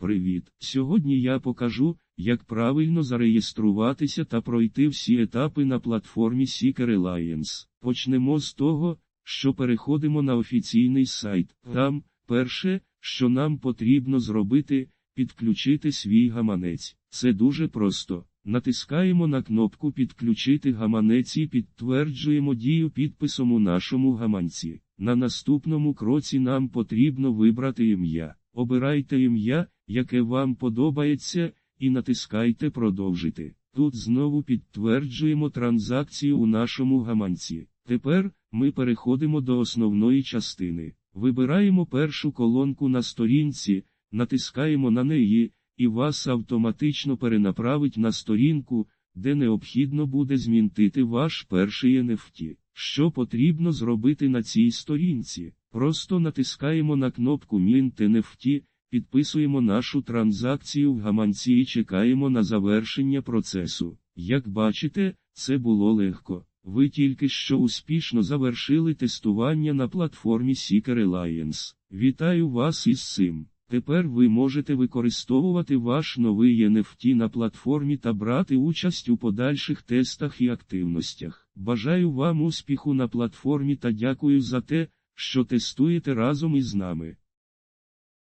Привіт! Сьогодні я покажу, як правильно зареєструватися та пройти всі етапи на платформі Seeker Alliance. Почнемо з того, що переходимо на офіційний сайт. Там, перше, що нам потрібно зробити, підключити свій гаманець. Це дуже просто. Натискаємо на кнопку Підключити гаманець і підтверджуємо дію підписом у нашому гаманці. На наступному кроці нам потрібно вибрати ім'я. Обирайте ім'я, яке вам подобається, і натискайте Продовжити. Тут знову підтверджуємо транзакцію у нашому гаманці. Тепер ми переходимо до основної частини. Вибираємо першу колонку на сторінці, натискаємо на неї, і вас автоматично перенаправить на сторінку, де необхідно буде змінтити ваш перший NFT. Що потрібно зробити на цій сторінці? Просто натискаємо на кнопку Mint NFT, підписуємо нашу транзакцію в гаманці і чекаємо на завершення процесу. Як бачите, це було легко. Ви тільки що успішно завершили тестування на платформі Seeker Alliance. Вітаю вас із цим. Тепер ви можете використовувати ваш новий NFT на платформі та брати участь у подальших тестах і активностях. Бажаю вам успіху на платформі та дякую за те, що тестуєте разом із нами.